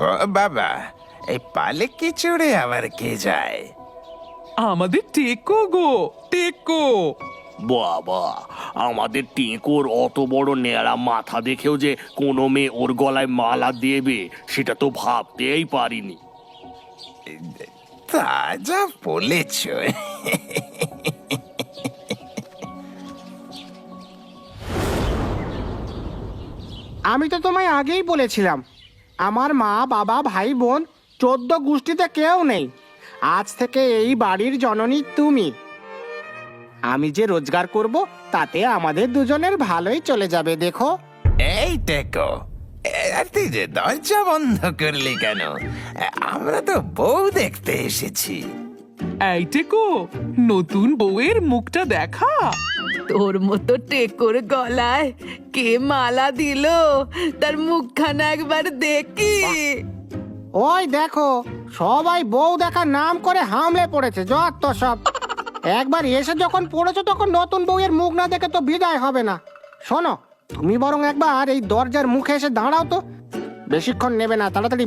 ও বাবা এই পালে কি চড়ে আবার কে যায়? আমাদের টেকো গো টেকো। বাবা আমাদের টেঁকোর অত বড় ন্যাড়া মাথা দেখেও যে কোনো মেয়ে ওর গলায় মালা দেবে সেটা তো ভাবতেই পারিনি। তা যা বলেছ। আমি তো তোমায় আগেই বলেছিলাম আমার মা বাবা ভাই বোন চোদ্দ গোষ্ঠীতে কেউ নেই। আজ থেকে এই বাড়ির জননী তুমি। আমি যে রোজগার করব তাতে আমাদের দুজনের ভালোই চলে যাবে দেখো। এই টেকো এ, তুই যে দরজা বন্ধ করলি কেন? আমরা তো বউ দেখতে এসেছি। এই টেকো নতুন বউয়ের মুখটা দেখা। তোর মতো টেকোর গলায় কে মালা দিল? তার মুখখানা একবার দেখি। ওই দেখো সবাই বউ দেখার নাম করে হামলে পড়েছে যত সব। একবার এসে যখন পড়েছো তখন নতুন বউয়ের মুখ না দেখে তো বিদায় হবে না। শোনো, তুমি বরং একবার এই দরজার মুখে এসে দাঁড়াও তো। বেশিক্ষণ নেবে না, তাড়াতাড়ি